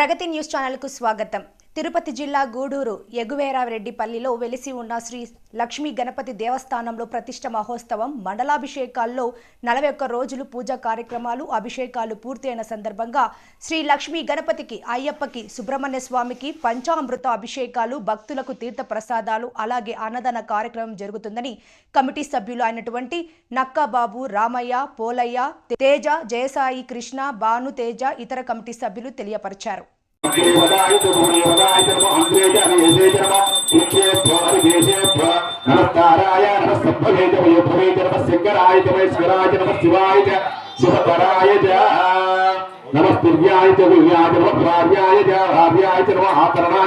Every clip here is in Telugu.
ప్రగతి న్యూస్ ఛానల్కు స్వాగతం. తిరుపతి జిల్లా గూడూరు ఎగువేరారెడ్డిపల్లిలో వెలిసి ఉన్న శ్రీ లక్ష్మీ గణపతి దేవస్థానంలో ప్రతిష్ట మహోత్సవం మండలాభిషేకాల్లో నలభై ఒక్క రోజులు పూజా కార్యక్రమాలు అభిషేకాలు పూర్తయిన సందర్భంగా శ్రీ లక్ష్మీ గణపతికి అయ్యప్పకి సుబ్రహ్మణ్య స్వామికి పంచామృత అభిషేకాలు భక్తులకు తీర్థ ప్రసాదాలు అలాగే అన్నదాన కార్యక్రమం జరుగుతుందని కమిటీ సభ్యులు అయినటువంటి నక్కాబాబు రామయ్య పోలయ్య తేజ జయసాయి కృష్ణ భాను తేజ ఇతర కమిటీ సభ్యులు తెలియపరిచారు. నమస్కారాయ నమస్సభ్యే వయోభవే శంకరాయ వైశ్వరాయ నమ శివాయ చ శివతరాయ చ నమస్తుర్యాయ చ దివ్యాయ నమ భార్యాయ చ భార్యాయ చ నమ ఆకరణాయ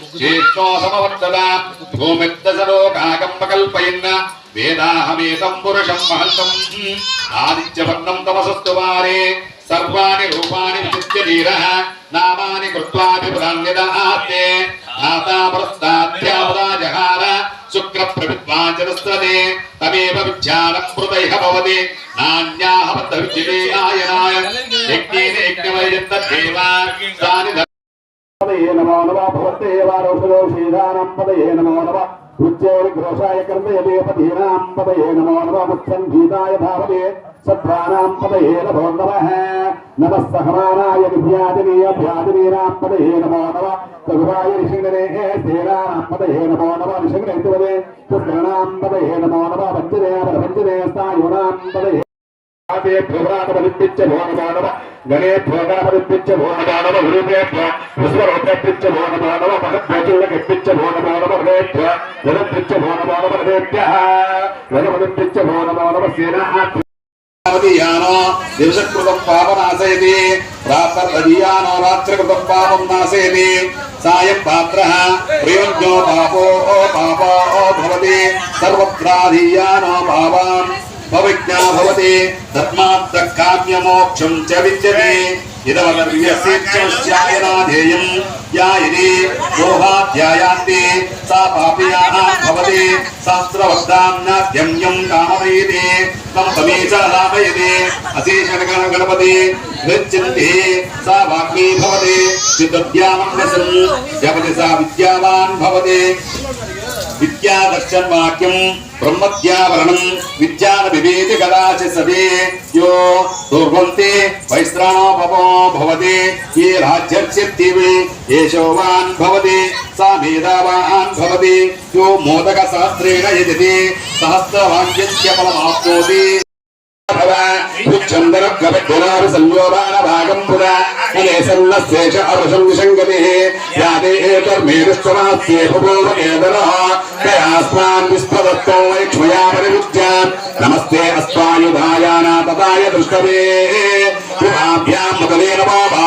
ముఖే శుద్ధాగమనీయం సమర్పయామి ఓం వేదాహమేతం పురుషం మహంతం ఆదిత్యవర్ణం తమసస్తు వారే సర్వాణి రూపాణి విచిత్య నామాని కృత్వాభిపురాన్యదాస్తే శుక్ర ప్రవిద్వాంచరస్వతే తమేవ విజ్ఞానం భవతి నాణ్యాహ బద్ధ విద్యతే ఆయనాయ యజ్ఞేన యజ్ఞవైజంత పదయే నమో నమ భవతే వారోషదో శ్రీరాణం పదయే నమో నమ ఉచ్చేరి కర్మయతే పదీనాం పదయే నమో నమ ముఖ్యం గీతాయ భావతే సత్వానాం పదయే నమో నమ. నమ సహమానాయ పదయే నమో నమ. రఘురాయ పదయే నమో నమ. పుత్రణాం పదయే నమో నమ. స్థాయునాం పదయే. గణే భోగనమనిపించ భోనమానవ గురుదేభ్య విశ్వరూపెప్పించ భోనమానవ మహద్భోజులకెప్పించ భోనమానవ హృదయభ్య జనపించ భోనమానవ హృదయభ్య జనమనిపించ భోనమానవ సేనా యానో పాపనాశయతి ప్రాతర్దీయానో రాత్రికృతం పాపం నాశయతి సాయం పాత్ర ప్రయోజ్ఞో పాపో పాపో భవతి సర్వత్రాధీయానో పాపాన్ భవిజ్ఞా భవతి తస్మాత్ కామ్యమోక్షం చ విద్యతే ఇదమర్యసేత్యమస్యాయనాధేయం యాయిని మోహాధ్యాయాంతి సా పాపియాః భవతి శాస్త్రవద్దాన్నాద్యమ్యం కామయతే తం సమేచ లాభయతే అశేషగణ గణపతి నృత్యంతి సా వాగ్మీ భవతి విద్యామన్యసన్ జపతి సా విద్యావాన్ భవతి విద్యాదర్శన్ వాక్యం బ్రహ్మద్యావరణం విద్యాన వివేది కదాచి సదే యో దుర్వంతే వైశ్రాణోపమో భవతి ఏ రాజ్యర్చిత్తివి ఏషోవాన్ భవతి సా మేధావాన్ భవతి యో మోదక సహస్రేణ యజతి సహస్రవాక్యస్య ఫలమాప్నోతి చందన గవద్గుణారు సంయోగాన భాగం పురా అనేసన్నశేష అరుషం విశంగతి యాదే ఏతర్మేరుష్టమాస్యేహోపేదర కయాస్మాన్ విస్పదత్తో వైక్ష్మయా పరివిద్యాన్ నమస్తే అస్వాయుధాయాన తదాయ దృష్టవే పురాభ్యాం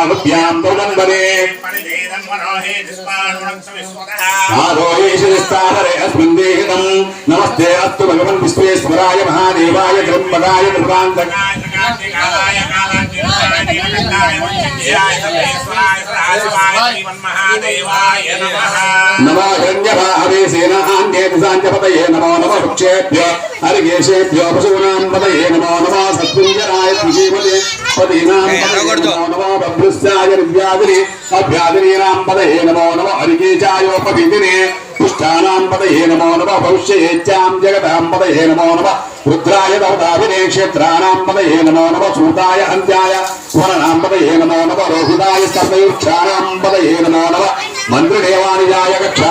మదలే నమో బాహుభ్యాం దుర్గంబరే ఆరోహేషిస్తారే అస్మిన్ దేహితం నమస్తే అస్తు భగవన్ విశ్వేశ్వరాయ మహాదేవాయ త్రంబకాయ త్రిపురాంతక నమో హిరణ్యవాహవే సేనాన్యేతి సాంజపతయే నమో నమ వృక్షేభ్య హరికేశేభ్యో పశూనాం పతయే నమో నమ సత్పుంజరాయ త్రిశీమతే పదీనాం అభ్యాదినీనాం పతయే నమో నమ హరికేశాయోపతిదినే పుష్టానాం పతయే నమో నమ భవిష్యేచ్చాం జగతాం పతయే నమో నమ రుద్రాయ దౌదాభినే క్షేత్రాణాం పతయే నమో నమ సూతాయ అంత్యాయ స్వరణాం పతయే నమో నమ రోహితాయ సర్వయుక్షాణాం పతయే నమో నమ మంత్రిదేవానిజాయ కక్షాణాం